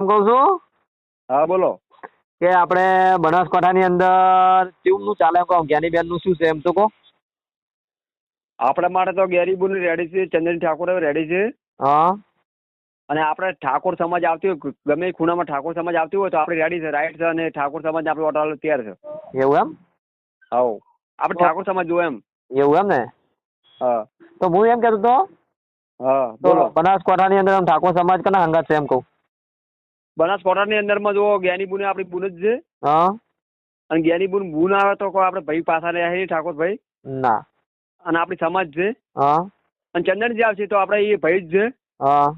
કહું છું? હા બોલો. કે આપણે બનાસકાંઠાની અંદર કેવું ચાલે એમ કહો? નું શું છે એમ તો કહો. આપણા માટે તો ગેરીબુન રેડી છે ચંદન ઠાકોર રેડી છે. હા. અને આપણે ઠાકોર સમાજ આવતી હોય ગમે ખૂણામાં ઠાકોર સમાજ આવતી હોય તો આપણે રેડી છે રાઈટ છે અને ઠાકોર સમાજ આપણે ઓટાળો તૈયાર છે. એવું એમ? હાઉ આપણે ઠાકોર સમાજ જોવે એમ. એવું એમ ને? હા. તો હું એમ કહેતો હતો હા બોલો. બનાસકાંઠાની અંદર ઠાકોર સમાજ કના હંગાત છે એમ કહું? બનાસકાંઠાની અંદરમાં જો જ્ઞાની બુને આપણી બુન જ છે. હા. અને જ્ઞાની બુન બુન આવે તો કોઈ આપણે ભાઈ પાછા રહ્યા છે ઠાકોર ભાઈ ના. અને આપણી સમાજ છે. હા. અને ચંદન જે આવશે તો આપણે એ ભાઈ જ છે. હા.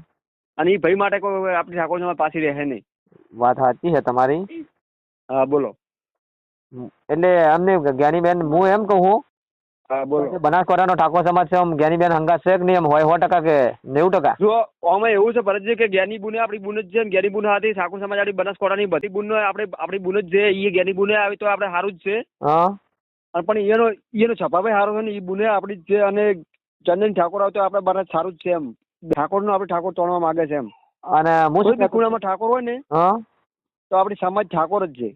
અને એ ભાઈ માટે કોઈ આપણી ઠાકોર સમાજ પાછી રહે નહીં. વાત સાચી છે તમારી. હા બોલો. એટલે અમને જ્ઞાનીબેન હું એમ કહું હા બોલો. બનાસકાંઠાનો ઠાકોર સમાજ છે આમ જ્ઞાનીબેન હંગાત છે કે નહીં એમ હોય સો ટકા કે નેવું ટકા? જો આમાં એવું છે ભરતજી કે જ્ઞાની બુને આપણી બુન જ છે જ્ઞાની બુન હતી ઠાકોર સમાજ આપણી બનાસકાંઠાની બધી બુન આપણે આપણી બુન જ છે એ જ્ઞાની બુને આવી તો આપણે સારું જ છે. હા. પણ એનો એનો છપાભાઈ સારો છે ને એ બુને આપણી જ છે અને ચંદન ઠાકોર આવતો આપણે બધા સારું જ છે એમ. ઠાકોરનું આપણે ઠાકોર તોડવા માંગે છે એમ. અને હું શું ખૂણામાં ઠાકોર હોય ને હા. તો આપણી સમાજ ઠાકોર જ છે.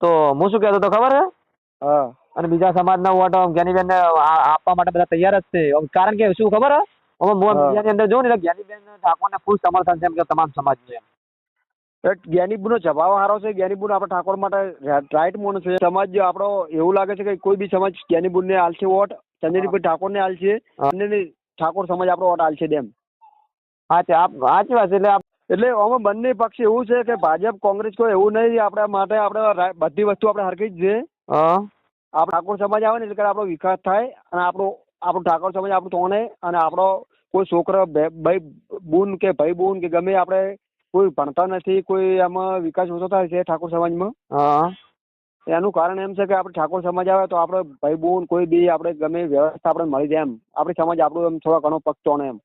તો હું શું કહેતો તો ખબર હે? હા. અને બીજા સમાજના વોટ જ્ઞાનીબેન ને આપવા માટે બધા તૈયાર જ છે. કારણ કે શું ખબર. મીડિયાની અંદર જોઉં ને એટલે જ્ઞાનીબેન ઠાકોરને ફૂલ સમર્થન છે એમ કે તમામ સમાજનું એમ. એક જ્ઞાની બુનો સ્વભાવ સારો છે. જ્ઞાની આપણે ઠાકોર માટે રાઈટ મોન છે. સમાજ આપણો એવું લાગે છે કે કોઈ બી સમાજ જ્ઞાની ને આલશે વોટ ચંદ્રજીભાઈ ઠાકોરને આલશે હા. અને ઠાકોર સમાજ આપણો વોટ આલશે તેમ હાચે આપ સાચી વાત છે. એટલે એટલે અમે બંને પક્ષ એવું છે કે ભાજપ કોંગ્રેસ કોઈ એવું નહીં આપણા માટે આપણે બધી વસ્તુ આપણે હરખી જ છે. હા ઠાકોર સમાજ આવે ને એટલે આપણો વિકાસ થાય અને આપણો આપણો ઠાકોર સમાજ આપણું તોણે અને આપણો કોઈ છોકરો ભાઈ બૂન કે ભાઈ બૂન કે ગમે આપણે કોઈ ભણતા નથી કોઈ આમાં વિકાસ ઓછો થાય છે ઠાકોર સમાજમાં. હા. એનું કારણ એમ છે કે આપણે ઠાકોર સમાજ આવે તો આપણે ભાઈ બૂન કોઈ બી આપણે ગમે વ્યવસ્થા આપણે મળી જાય એમ. આપણે સમાજ આપણું એમ થોડા ઘણો પક્ષ ચોણે એમ.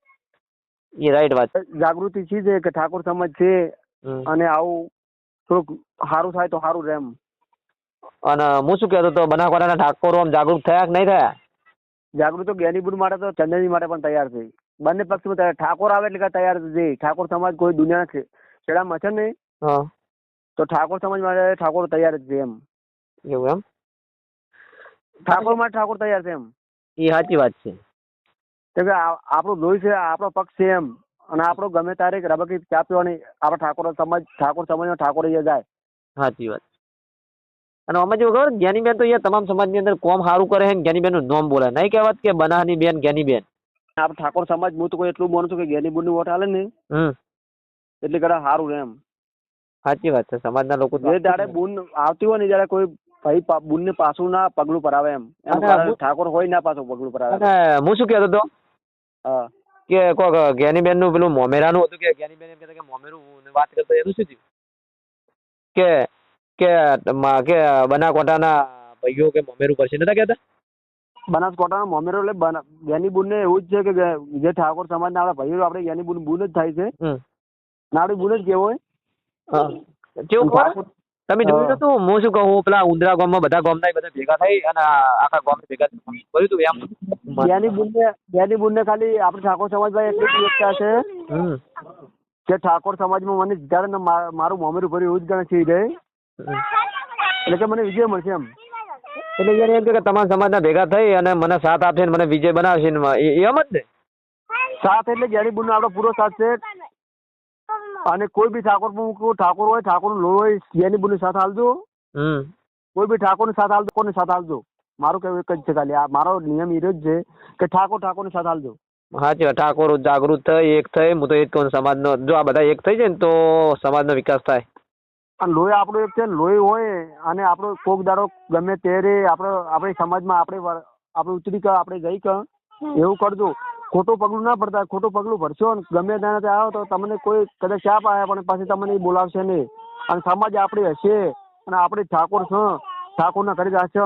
એ રાઈટ વાત. જાગૃતિ છે કે ઠાકોર સમાજ છે અને આવું થોડુંક સારું થાય તો સારું રહે એમ. અને હું શું કહેતો હતો બનાસકાંઠાના ઠાકોરો આમ જાગૃત થયા કે નહીં થયા? જાગૃત તો જ્ઞાનીબુન માટે તો ચંદનજી માટે પણ તૈયાર છે બંને પક્ષમાં તૈયાર ઠાકોર આવે એટલે તૈયાર છે. ઠાકોર સમાજ કોઈ દુનિયા છે. છેડામાં છે નહીં. હા. તો ઠાકોર સમાજ માટે ઠાકોર તૈયાર જ છે એમ. એવું એમ? ઠાકોર માટે ઠાકોર તૈયાર છે એમ. એ સાચી વાત છે. કેમ કે આપણું લોહી છે આપણો પક્ષ છે એમ. અને આપણો ગમે તારે રબકી ચા પીવાની આપણા ઠાકોર સમાજ ઠાકોર સમાજમાં ઠાકોર જાય. સાચી વાત. અને આમાં જેવું ખબર જ્ઞાનીબેન તો અહીંયા તમામ સમાજની અંદર કોમ સારું કરે છે ને જ્ઞાનીબેનનું નામ બોલે. નહીં કહેવાત કે બનાની બેન જ્ઞાનીબેન. આપ ઠાકોર સમાજ હું તો કોઈ એટલું માનું છું કે જ્ઞાનીબુનની વોટ હાલે ને. હમ. એટલે કદાચ સારું એમ. સાચી વાત છે સમાજના લોકો જે દાડે બુન આવતી હોય ને જ્યારે કોઈ ભાઈ બુન ને પાછું ના પગલું ભરાવે એમ. ઠાકોર હોય ના પાછું પગલું ભરાવે. હું શું કહેતો હતો? કે કોક જ્ઞાનીબેનનું પેલું મોમેરાનું હતું કે જ્ઞાનીબેન એમ કહેતા કે મોમેરું વાત કરતો એનું શું થયું? કે કે મ- કે બનાસકાંઠાના ભાઈઓ કે મોમેરું કરશે? નતા કહેતા? બનાસકોટાના મોમેરો એટલે બના- ને એવું જ છે કે જે- ઠાકોર સમાજના આપણા ભાઈઓ આપણે જ્ઞાની બુન જ થાય છે. નાડી બુન જ કેવો હોય. કેવું તમે જોયું. નતું? હું શું કહું? પેલા ઉંદરા ગામમાં બધા ગામના બધા ભેગા થઈ અને આખા ગામ ભેગા કર્યું હતું એમ? જ્ઞાની બુનને જ્ઞાની બુનને ખાલી આપણે ઠાકોર સમાજ ભાઈ એટલી એકતા છે કે ઠાકોર સમાજમાં મને જ્યારે મા- મારું મોમેરું ભર્યું એવું જ ગણે છે. એટલે કે મને વિજય મળશે એમ. એટલે યાર એમ કે તમારા સમાજના ભેગા થઈ અને મને સાથ આપશે ને મને વિજય બનાવશે ને એમ જ ને? સાથ એટલે જ્ઞાની બુનનો આપણો પૂરો સાથ છે. અને કોઈ બી ઠાકોર ઠાકોર હોય ઠાકોરનું હોય જ્ઞાની બુનનો સાથ હાલજો. કોઈ બી ઠાકોર સાથ હાલજો કોને સાથ હાલજો. મારું કેવું એક જ છે ખાલી. આ મારો નિયમ એ જ છે કે ઠાકોર ઠાકોરનો સાથ હાલજો. સાચી વાત. ઠાકોર જાગૃત થઈ એક થઈ હું તો એ જ કહું સમાજનો જો આ બધા એક થઈ જાય ને તો સમાજનો વિકાસ થાય. અને લોહી આપણું એક છે લોહી હોય અને આપણો કોક દાડો ગમે ત્યારે આપણે આપણી સમાજમાં આપણે આપણે ઉતરી કર આપણે ગઈ કર એવું કરજો. ખોટું પગલું ના ભરતા ખોટું પગલું ભરશો ને ગમે ત્યાં આવો તો તમને કોઈ કદાચ ચા આવ્યા પણ પછી તમને બોલાવશે નહીં. અને સમાજ આપણી હશે અને આપણે ઠાકોર છે ઠાકોરના ઘરે જશે.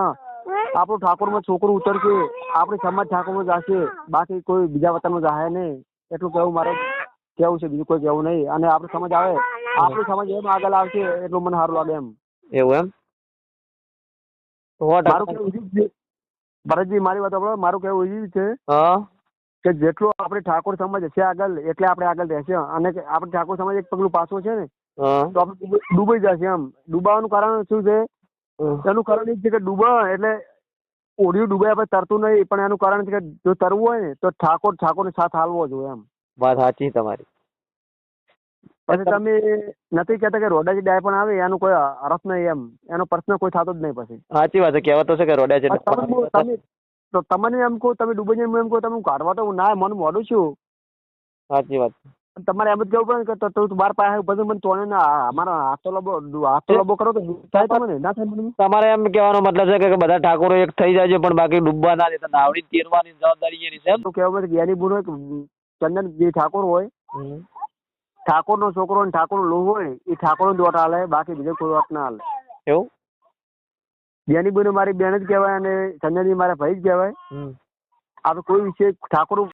આપણું ઠાકોરમાં છોકરું ઉતરશે આપણી સમાજ ઠાકોરમાં જશે. બાકી કોઈ બીજા વતનમાં જાય નહીં. એટલું કહેવું મારે કેવું છે બીજું કોઈ કહેવું નહીં. અને આપણો સમાજ આવે. આપણો સમાજ એમ આગળ આવશે એટલું મને સારું લાગે એમ. એવું એમ? મારું કેવું છે ભરતજી મારી વાત સાંભળો મારું કેવું એવી છે હા. કે જેટલું આપણે ઠાકોર સમાજ હશે આગળ એટલે આપણે આગળ રહેશે. અને આપણે ઠાકોર સમાજ એક પગલું પાછું છે ને તો આપણે ડૂબ- ડૂબાઈ જશે એમ. ડૂબાવાનું કારણ શું છે? એનું કારણ એ છે કે ડૂબા એટલે ઓડિયું ડૂબાય આપણે તરતું નહીં પણ એનું કારણ છે કે જો તરવું હોય ને તો ઠાકોર ઠાકોરને સાથ હાલવો જોઈએ એમ. વાત સાચી તમારી. પછી તમે નથી કહેતા કે રોડાજી ડાય પણ આવે એનો કોઈ અરથ નહીં એમ. એનો પ્રશ્ન કોઈ થતો જ નહીં પછી. સાચી વાત છે કહેવત તો છે કે રોડા છે તમે તો તમને એમ કહું તમે ડૂબી એમ કહું તમે કાઢવા તો હું ના મને મોડું છું. સાચી વાત તમારે એમ જ કેવું પડે કે તું બાર પાસે બધું મને તોડે ના અમારા હાથો લબો હાથ લબો કરો તો થાય તમને ના થાય મને? તમારે એમ કહેવાનો મતલબ છે કે બધા ઠાકોરો એક થઈ જાય છે પણ બાકી ડૂબવા ના દેતા નાવડી તેરવાની જવાબદારી એની છે એમ. તો કહેવું પડે કે એની બુનો એક ચંદન જે ઠાકોર હોય. ઠાકોરનો છોકરો અને ઠાકોરનો લોહ હોય એ ઠાકોરનો દોટ હાલે બાકી બીજો કોઈ વાત ના હાલે એવું? બેની બુનો મારી બેન જ કહેવાય અને ચંદનજી મારા ભાઈ જ કહેવાય. આપણે કોઈ વિશે ઠાકોર